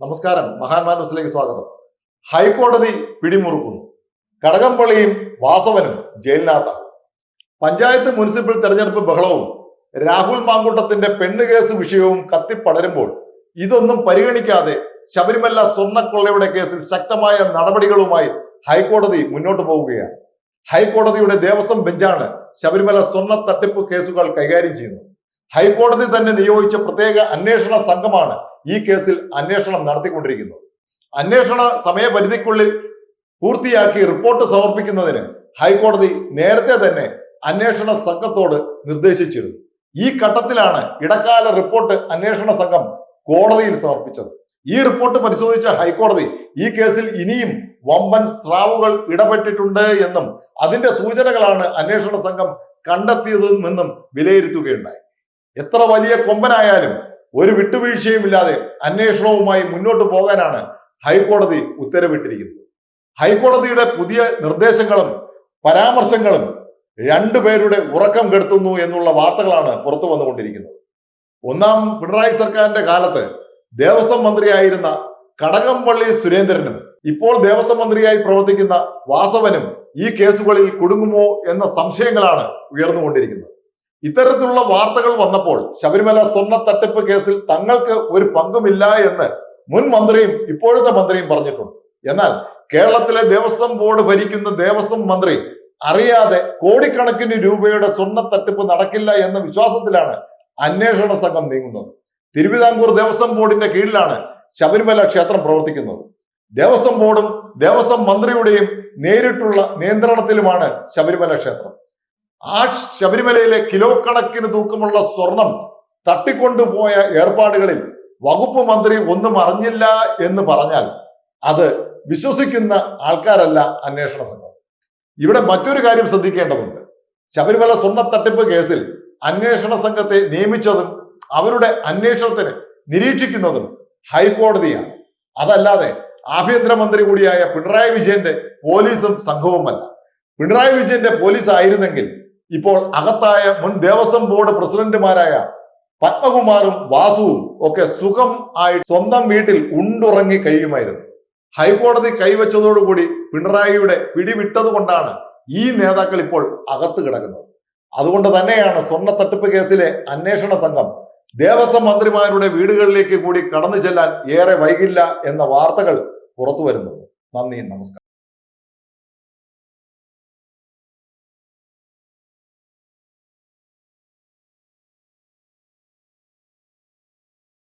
നമസ്കാരം. മഹാന്മാർ ന്യൂസിലേക്ക് സ്വാഗതം. ഹൈക്കോടതി പിടിമുറുക്കുന്നു. കടകംപള്ളിയും വാസവനും ജയിലിനകത്താണ് പഞ്ചായത്ത് മുനിസിപ്പൽ തെരഞ്ഞെടുപ്പ് ബഹളവും രാഹുൽ മാങ്കൂട്ടത്തിന്റെ പെണ്ണ് കേസ് വിഷയവും കത്തിപ്പടരുമ്പോൾ ഇതൊന്നും പരിഗണിക്കാതെ ശബരിമല സ്വർണക്കൊള്ളയുടെ കേസിൽ ശക്തമായ നടപടികളുമായി ഹൈക്കോടതി മുന്നോട്ട് പോവുകയാണ്. ഹൈക്കോടതിയുടെ ദേവസ്വം ബെഞ്ചാണ് ശബരിമല സ്വർണ തട്ടിപ്പ് കേസുകൾ കൈകാര്യം ചെയ്യുന്നത്. ഹൈക്കോടതി തന്നെ നിയോഗിച്ച പ്രത്യേക അന്വേഷണ സംഘമാണ് ഈ കേസിൽ അന്വേഷണം നടത്തിക്കൊണ്ടിരിക്കുന്നത് അന്വേഷണ സമയപരിധിക്കുള്ളിൽ പൂർത്തിയാക്കി റിപ്പോർട്ട് സമർപ്പിക്കുന്നതിന് ഹൈക്കോടതി നേരത്തെ തന്നെ അന്വേഷണ സംഘത്തോട് നിർദ്ദേശിച്ചിരുന്നു. ഈ ഘട്ടത്തിലാണ് ഇടക്കാല റിപ്പോർട്ട് അന്വേഷണ സംഘം കോടതിയിൽ സമർപ്പിച്ചത്. ഈ റിപ്പോർട്ട് പരിശോധിച്ച ഹൈക്കോടതി ഈ കേസിൽ ഇനിയും വമ്പൻ സ്രാവുകൾ ഇടപെട്ടിട്ടുണ്ട് എന്നും അതിന്റെ സൂചനകളാണ് അന്വേഷണ സംഘം കണ്ടെത്തിയതെന്നും വിലയിരുത്തുകയുണ്ടായി. എത്ര വലിയ കൊമ്പനായാലും ഒരു വിട്ടുവീഴ്ചയും ഇല്ലാതെ അന്വേഷണവുമായി മുന്നോട്ട് പോകാനാണ് ഹൈക്കോടതി ഉത്തരവിട്ടിരിക്കുന്നത്. ഹൈക്കോടതിയുടെ പുതിയ നിർദ്ദേശങ്ങളും പരാമർശങ്ങളും രണ്ടുപേരുടെ ഉറക്കം കെടുത്തുന്നു എന്നുള്ള വാർത്തകളാണ് പുറത്തു വന്നുകൊണ്ടിരിക്കുന്നത്. ഒന്നാം പിണറായി സർക്കാരിന്റെ കാലത്ത് ദേവസ്വം മന്ത്രിയായിരുന്ന കടകംപള്ളി സുരേന്ദ്രനും ഇപ്പോൾ ദേവസ്വം മന്ത്രിയായി പ്രവർത്തിക്കുന്ന വാസവനും ഈ കേസുകളിൽ കുടുങ്ങുമോ എന്ന സംശയങ്ങളാണ് ഉയർന്നുകൊണ്ടിരിക്കുന്നത്. ഇത്തരത്തിലുള്ള വാർത്തകൾ വന്നപ്പോൾ ശബരിമല സ്വർണ തട്ടിപ്പ് കേസിൽ തങ്ങൾക്ക് ഒരു പങ്കുമില്ല എന്ന് മുൻ മന്ത്രിയും ഇപ്പോഴത്തെ മന്ത്രിയും പറഞ്ഞിട്ടുണ്ട്. എന്നാൽ കേരളത്തിലെ ദേവസ്വം ബോർഡ് ഭരിക്കുന്ന ദേവസ്വം മന്ത്രി അറിയാതെ കോടിക്കണക്കിന് രൂപയുടെ സ്വർണ തട്ടിപ്പ് നടക്കില്ല എന്ന വിശ്വാസത്തിലാണ് അന്വേഷണ സംഘം നീങ്ങുന്നത്. തിരുവിതാംകൂർ ദേവസ്വം ബോർഡിന്റെ കീഴിലാണ് ശബരിമല ക്ഷേത്രം പ്രവർത്തിക്കുന്നത്. ദേവസ്വം ബോർഡും ദേവസ്വം മന്ത്രിയുടെയും നേരിട്ടുള്ള നിയന്ത്രണത്തിലുമാണ് ശബരിമല ക്ഷേത്രം. ആ ശബരിമലയിലെ കിലോ കണക്കിന് തൂക്കമുള്ള സ്വർണം തട്ടിക്കൊണ്ടുപോയ ഏർപ്പാടുകളിൽ വകുപ്പ് മന്ത്രി ഒന്നും അറിഞ്ഞില്ല എന്ന് പറഞ്ഞാൽ അത് വിശ്വസിക്കുന്ന ആൾക്കാരല്ല അന്വേഷണ സംഘം. ഇവിടെ മറ്റൊരു കാര്യം ശ്രദ്ധിക്കേണ്ടതുണ്ട്. ശബരിമല സ്വർണ തട്ടിപ്പ് കേസിൽ അന്വേഷണ സംഘത്തെ നിയമിച്ചതും അവരുടെ അന്വേഷണത്തിന് നിരീക്ഷിക്കുന്നതും ഹൈക്കോടതിയാണ്. അതല്ലാതെ ആഭ്യന്തരമന്ത്രി കൂടിയായ പിണറായി വിജയന്റെ പോലീസും സംഘവുമല്ല. പിണറായി വിജയന്റെ പോലീസ് ആയിരുന്നെങ്കിൽ ഇപ്പോൾ അകത്തായ മുൻ ദേവസ്വം ബോർഡ് പ്രസിഡന്റുമാരായ പത്മകുമാറും വാസുവും ഒക്കെ സുഖം ആയി സ്വന്തം വീട്ടിൽ ഉണ്ടുറങ്ങി കഴിയുമായിരുന്നു. ഹൈക്കോടതി കൈവച്ചതോടുകൂടി പിണറായിയുടെ പിടിവിട്ടതുകൊണ്ടാണ് ഈ നേതാക്കൾ ഇപ്പോൾ അകത്ത് കിടക്കുന്നത്. അതുകൊണ്ട് തന്നെയാണ് സ്വർണ തട്ടിപ്പ് കേസിലെ അന്വേഷണ സംഘം ദേവസ്വം മന്ത്രിമാരുടെ വീടുകളിലേക്ക് കൂടി കടന്നു ചെല്ലാൻ ഏറെ വൈകില്ല എന്ന വാർത്തകൾ പുറത്തു വരുന്നത് നന്ദി നമസ്കാരം.